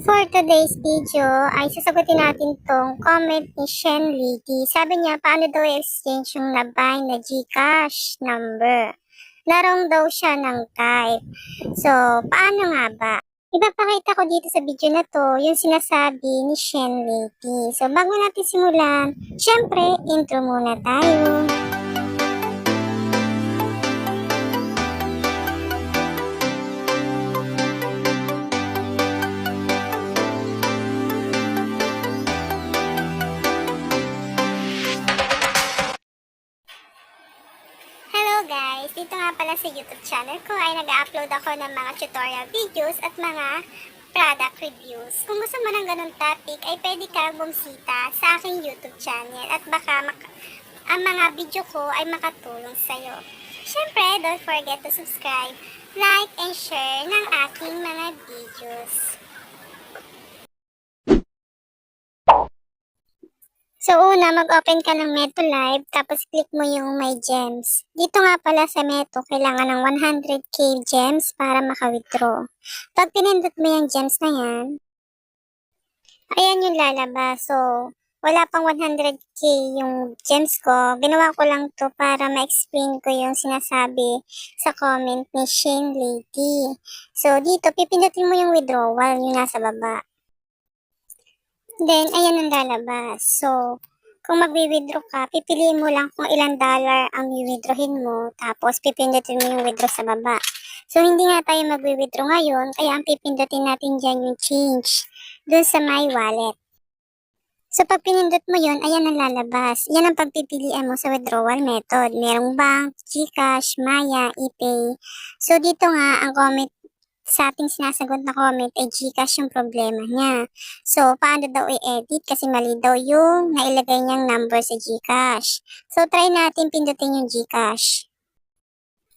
For today's video ay sasagutin natin tong comment ni Shen Lady. Sabi niya, paano daw i-exchange yung nabay na Gcash number? Larong daw siya ng type. So, paano nga ba? Ipapakita ko dito sa video na to yung sinasabi ni Shen Lady. So, bago natin simulan, syempre, intro muna tayo. Guys! Dito nga pala sa YouTube channel ko ay nag-upload ako ng mga tutorial videos at mga product reviews. Kung gusto mo ng ganun topic ay pwede ka bumisita sa aking YouTube channel at baka ang mga video ko ay makatulong sa'yo. Siyempre, don't forget to subscribe, like, and share ng aking mga videos. So una, mag-open ka ng Meto Live, tapos click mo yung My Gems. Dito nga pala sa Meto, kailangan ng 100k gems para maka-withdraw. Pag pinindot mo yung gems na yan, ayan yung lalabas. So, wala pang 100k yung gems ko. Ginawa ko lang to para ma-explain ko yung sinasabi sa comment ni Shane Lady. So, dito, pipindutin mo yung withdrawal, yung nasa baba. Then, ayan ang lalabas. So, kung magwi-withdraw ka, pipiliin mo lang kung ilang dollar ang i-withdrawin mo, tapos pipindutin mo yung withdraw sa baba. So, hindi nga tayo magwi-withdraw ngayon, kaya ang pipindutin natin dyan yung change dun sa my wallet. So, pag pinindot mo yun, ayan ang lalabas. Yan ang pagpipilian mo sa withdrawal method. Merong bank, Gcash, Maya, ePay. So, dito nga, ang comment sa ating sinasagot na comment ay Gcash yung problema niya. So, paano daw i-edit? Kasi mali daw yung nailagay niyang number sa Gcash. So, try natin pindutin yung Gcash.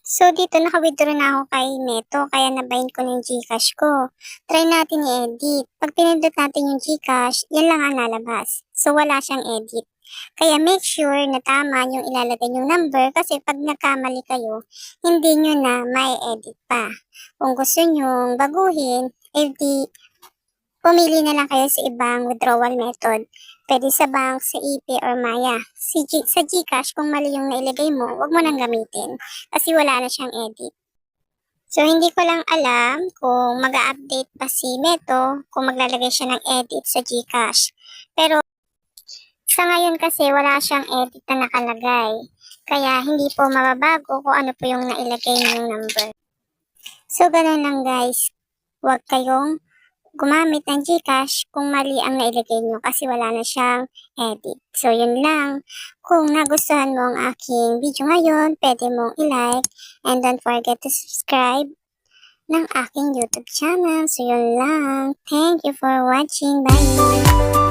So, dito naka-withdraw na ako kay Neto, kaya nabayin ko na yung Gcash ko. Try natin i-edit. Pag pinindot natin yung Gcash, yan lang ang lalabas. So, wala siyang edit. Kaya make sure na tama yung ilalagay yung number kasi pag nagkamali kayo, hindi nyo na may edit pa. Kung gusto nyo baguhin, eh di pumili na lang kayo sa ibang withdrawal method. Pwede sa bank, sa EP, or Maya. Si G- sa Gcash, kung mali yung nailagay mo, wag mo nang gamitin kasi wala na siyang edit. So, hindi ko lang alam kung mag update pa si Meto kung maglalagay siya ng edit sa Gcash. Pero, sa ngayon kasi wala siyang edit na nakalagay. Kaya, hindi po mababago kung ano po yung nailagay niyong number. So, ganun lang guys. Huwag kayong gumamit ng Gcash kung mali ang nailagay nyo kasi wala na siyang edit. So, yun lang. Kung nagustuhan mo ang aking video ngayon, pwede mong i-like and don't forget to subscribe ng aking YouTube channel. So, yun lang. Thank you for watching. Bye!